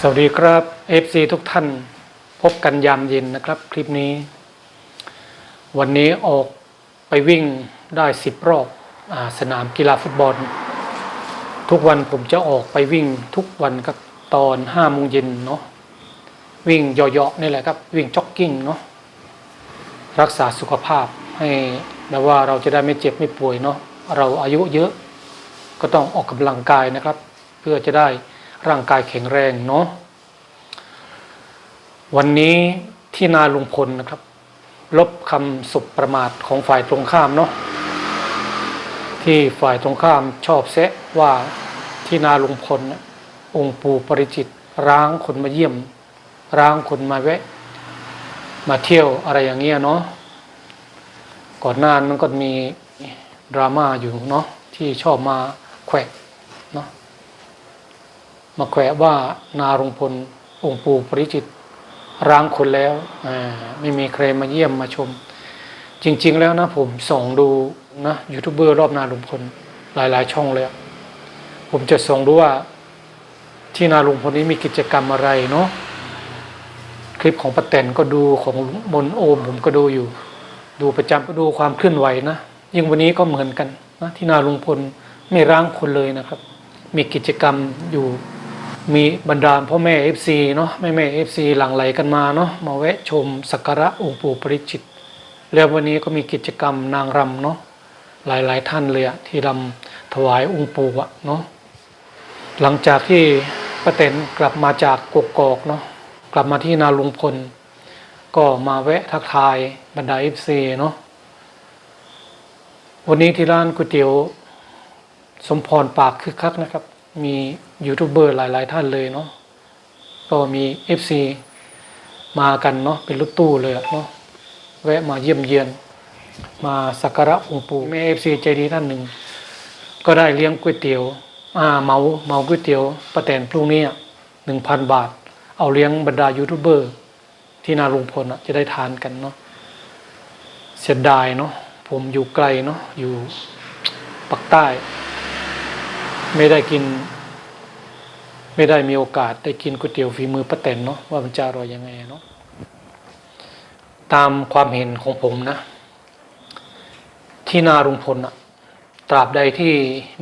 สวัสดีครับ FC ทุกท่านพบกันยามเย็นนะครับ คลิปนี้ วันนี้ออกไปวิ่งได้สิบรอบอสนามกีฬาฟุตบอล ทุกวันผมจะออกไปวิ่งทุกวันครับตอนห้าโมงเย็นเนาะวิ่งเยาะๆนี่แหละครับ วิ่งจ็อกกิ้งเนาะรักษาสุขภาพให้แบบว่าเราจะได้ไม่เจ็บไม่ป่วยเนาะเราอายุเยอะก็ต้องออกกำลังกายนะครับ เพื่อจะได้ ร่างกายแข็งแรงเนาะวันนี้ที่นาลุงพลนะครับ ลบคำสุบประมาทของฝ่ายตรงข้ามเนาะที่ฝ่ายตรงข้ามชอบแซะว่าที่นาลุงพลนะองค์ปู่ปริจิตร้างคนมาเยี่ยม ร้างคนมาแวะ มาเที่ยวอะไรอย่างเงี้ยเนาะก่อนหน้านั้นก็มีดราม่าอยู่เนาะที่ชอบมาแขวะ มาแขวะว่านาลุงพลองค์ปู่ปริจิตรร้างคนแล้วไม่มีใครมาเยี่ยมมาชม จริง ๆ แล้วนะผมส่องดูนะยูทูบเบอร์รอบนาลุงพลหลาย ๆ ช่องเลยผมจะส่องดูว่าที่นาลุงพลนี้มีกิจกรรมอะไรเนาะคลิปของป้าแตนก็ดูของมนโอมผมก็ดูอยู่ ดูประจำก็ดูความเคลื่อนไหวนะยิ่งวันนี้ก็เหมือนกันนะที่นาลุงพลไม่ร้างคนเลยนะครับ มีกิจกรรมอยู่ มีบรรดาพ่อแม่เอฟซีเนาะแม่แม่เอฟซีหลั่งไหลกันมาเนาะมาแวะชมสักการะองค์ปู่ปริจิต แล้ววันนี้ก็มีกิจกรรมนางรำเนาะหลายๆท่านเลยอะที่รำถวายองค์ปู่อะเนาะหลังจากที่ป้าเต็นกลับมาจากกกอกเนาะกลับมาที่นาลุงพล ก็มาแวะทักทายบรรดาเอฟซีเนาะวันนี้ที่ร้านก๋วยเตี๋ยวสมพรปากคึกคักนะครับ มี ยูทูบเบอร์หลาย ๆ ท่านเลยเนาะก็มี FC มากันเนาะเป็นรถตู้เลยเนาะแวะมาเยี่ยมเยียน มาสักการะองค์ปู่แม่ FC ใจดีท่านหนึ่ง ก็ได้เลี้ยงก๋วยเตี๋ยวอ่าเมาเมาก๋วยเตี๋ยวประแตนพรุ่งนี้หนึ่งพันบาท เอาเลี้ยงบรรดายูทูบเบอร์ ที่นาลุงพลจะได้ทานกันเนาะเสียดายเนาะผมอยู่ไกลเนาะอยู่ปักใต้ ไม่ได้กิน ไม่ได้มีโอกาสได้กินก๋วยเตี๋ยวฝีมือป้าแตนเนาะว่ามันจะอร่อยยังไงเนาะตามความเห็นของผมนะ ที่นารุงพลอะตราบใดที่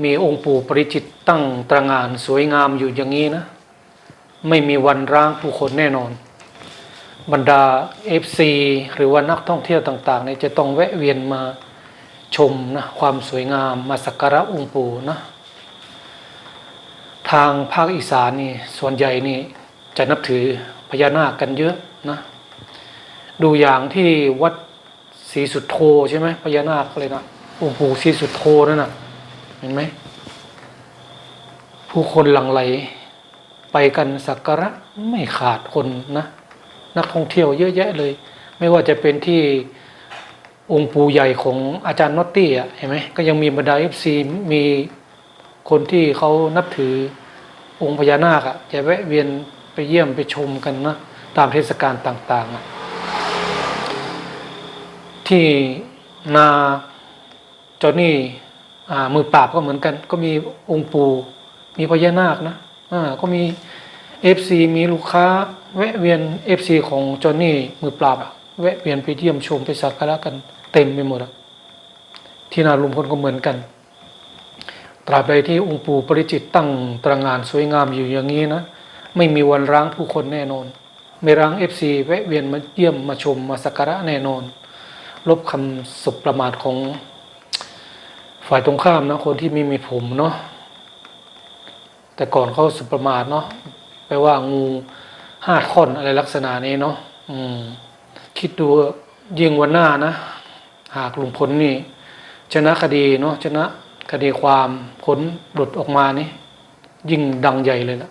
มีองค์ปู่ปริจิตตั้งตระงานสวยงามอยู่อย่างนี้นะ ไม่มีวันร้างผู้คนแน่นอน บรรดาเอฟซีหรือว่านักท่องเที่ยวต่างๆเนี่ยจะต้องแวะเวียนมาชมนะความสวยงามมาสักการะองค์ปู่นะ ทางภาคอีสานนี่ส่วนใหญ่นี่จะนับถือพญานาคกันเยอะนะดูอย่างที่วัดศรีสุดโธใช่ไหมพญานาคเลยนะโองค์ปู่ศรีสุดโธนั่นน่ะเห็นไหมผู้คนหลั่งไหลไปกันสักการะไม่ขาดคนนะนักท่องเที่ยวเยอะแยะเลย ไม่ว่าจะเป็นที่องค์ปู่ใหญ่ของอาจารย์นอตตี้อะเห็นไหมก็ยังมีบรรดาเอฟซีมี คนที่เขานับถือองค์พญานาคอะจะแวะเวียนไปเยี่ยมไปชมกันนะตามเทศกาลต่างๆ ที่นาจอนี่มือปราบก็เหมือนกัน ก็มีองค์ปู่มีพญานาคนะก็มีเอฟซีมีลูกค้า แวะเวียนเอฟซีของจอนี่มือปราบอะแวะเวียนไปเยี่ยมชมไปสักการะกันเต็มไปหมดอะที่นาลุงพลก็เหมือนกัน ตราบใดที่องค์ปู่ปริจิตตั้งตระงานสวยงามอยู่อย่างนี้นะ ไม่มีวันร้างผู้คนแน่นอน ไม่ร้างเอฟซีแวะเวียนมาเยี่ยมมาชมมาสักการะแน่นอน ลบคำสุประมาทของฝ่ายตรงข้ามนะคนที่ไม่มีผมเนาะแต่ก่อนเขาสุประมาทเนาะแปลว่างูห้าท่อนอะไรลักษณะนี้เนาะอืมคิดดูยิงวันหน้านะ หากลุงพลนี่ ชนะคดีเนาะชนะ คดีความผลหลุดออกมานี่ยิ่งดังใหญ่เลยละ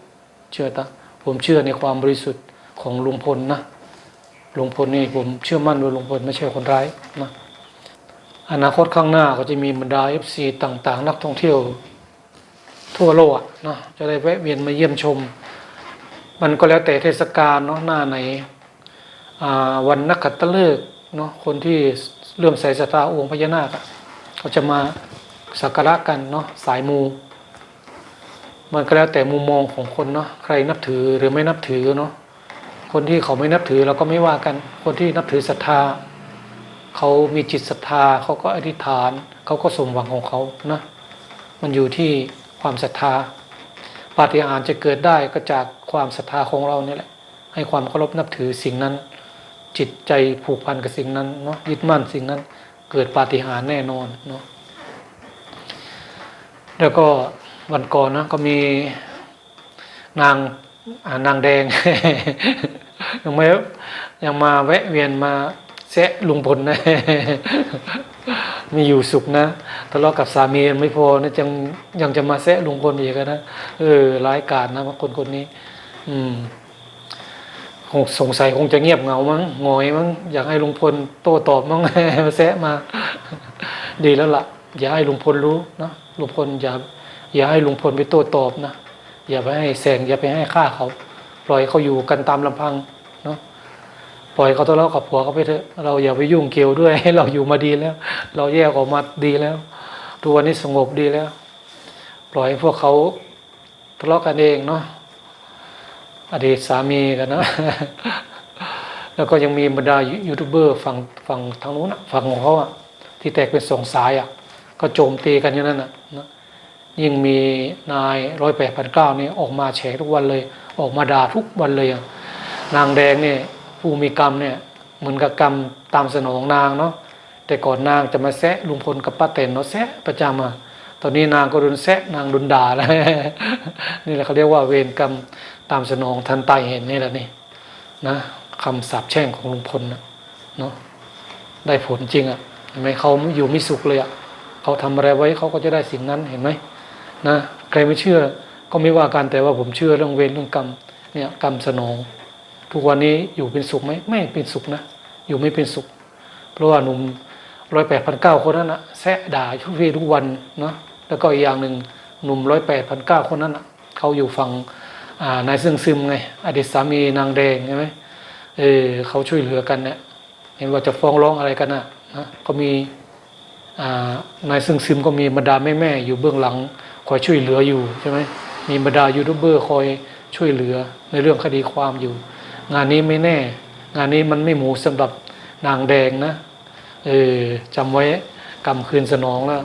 เชื่อตาผมเชื่อในความบริสุทธิ์ของลุงพลนะลุงพลนี่ผมเชื่อมั่นว่าลุงพลไม่ใช่คนร้ายนะอนาคตข้างหน้าก็จะมีบรรดาเอฟซีต่าง ๆ นักท่องเที่ยว ทั่วโลกนะจะได้แวะเวียนมาเยี่ยมชม มันก็แล้วแต่เทศกาลเนาะหน้าไหนวันนักขัตฤกษ์เนาะคนที่เลื่อมใสศรัทธาองค์พญานาคอะเขาจะมา สักการะกันเนาะสายมู มันก็แล้วแต่มุมมองของคนเนาะใครนับถือหรือไม่นับถือเนาะคนที่เขาไม่นับถือเราก็ไม่ว่ากัน คนที่นับถือศรัทธาเขามีจิตศรัทธาเขาก็อธิษฐานเขาก็สมหวังของเขานะมันอยู่ที่ความศรัทธาปาฏิหาริย์จะเกิดได้ก็จากความศรัทธาของเราเนี่ยแหละ ให้ความเคารพนับถือสิ่งนั้น จิตใจผูกพันกับสิ่งนั้นเนาะยึดมั่นสิ่งนั้น เกิดปาฏิหาริย์แน่นอนเนาะ แล้วก็วันก่อนนะก็มีนางอ่านางแดง ยังไม่ยังมาแวะเวียนมาแซะลุงพลนะมีอยู่สุขนะทะเลาะกับสามีไม่พอนะยังยังจะมาแซะลุงพลอีกนะเออร้ายกาจนะคนคนนี้ อืมคงสงสัยคงจะเงียบเหงามั้งงอยมั้งอยากให้ลุงพลโต้ตอบมั้งมาแซะมา ดีแล้วล่ะ อย่าให้ลุงพลรู้นะ ลุงพลอย่าอย่าให้ลุงพลไปโต้ตอบนะอย่าไปให้แสงอย่าไปให้ค่าเขา ปล่อยเขาอยู่กันตามลำพังเนาะปล่อยเขาทะเลาะกับผัวเขาไปเถอะเราอย่าไปยุ่งเกี่ยวด้วยให้เราอยู่มาดีแล้ว เราแยกออกมาดีแล้วตัวนนี้สงบดีแล้ว ปล่อยพวกเขาทะเลาะกันเองเนาะอดีตสามีกันนะแล้วก็ยังมีบรรดายูทูบเบอร์ฝั่งฝั่งทางนู้นฝั่งของเขาอะที่แตกเป็นสองสายอะ ก็โจมตีกันอย่างนั้นอะนะยิ่งมีนายร้อยแปดพันเก้านี่ออกมาแฉทุกวันเลย ออกมาด่าทุกวันเลยอะนางแดงเนี่ยผู้มีกรรมเนี่ยเหมือนกับกรรมตามสนองนางเนาะแต่ก่อนนางจะมาแซะลุงพลกับป้าเต็นเนาะแซะประจำอะตอนนี้นางก็โดนแซะนางโดนด่าแล้วนี่แหละเขาเรียกว่าเวรกรรมตามสนองทันตายเห็นนี่แหละนี่นะคำสาปแช่งของลุงพลนะเนาะได้ผลจริงอะ่ะเห็นไมเขาอยู่ไม่สุขเลยอะ เขาทำอะไรไว้เขาก็จะได้สิ่งนั้นเห็นไหมนะใครไม่เชื่อก็ไม่ว่ากันแต่ว่าผมเชื่อเรื่องเวรเรื่องกรรมเนี่ยกรรมสนอง ทุกวันนี้อยู่เป็นสุขไหมไม่เป็นสุขนะ อยู่ไม่เป็นสุข เพราะว่าหนุ่มร้อยแปดพันเก้าคนนั้นนะแซะด่าทุกวีทุกวันเนาะแล้วก็อีกอย่างหนึ่งหนุ่มร้อยแปดพันเก้าคนนั้นนะเขาอยู่ฝั่งนายซึ่งซึมไงอดีตสามีนางแดงใช่ไหมเออเขาช่วยเหลือกันเนี่ยเห็นว่าจะฟ้องร้องอะไรกันนะนะก็มี นายซึ่งซึมก็มีบรรดาแม่แม่ๆอยู่เบื้องหลังคอยช่วยเหลืออยู่ใช่ไหมมีบรรดายูทูบเบอร์คอยช่วยเหลือในเรื่องคดีความอยู่ งานนี้ไม่แน่ งานนี้มันไม่หมูสำหรับนางแดงนะเออจำไว้กำคืนสนองแล้ว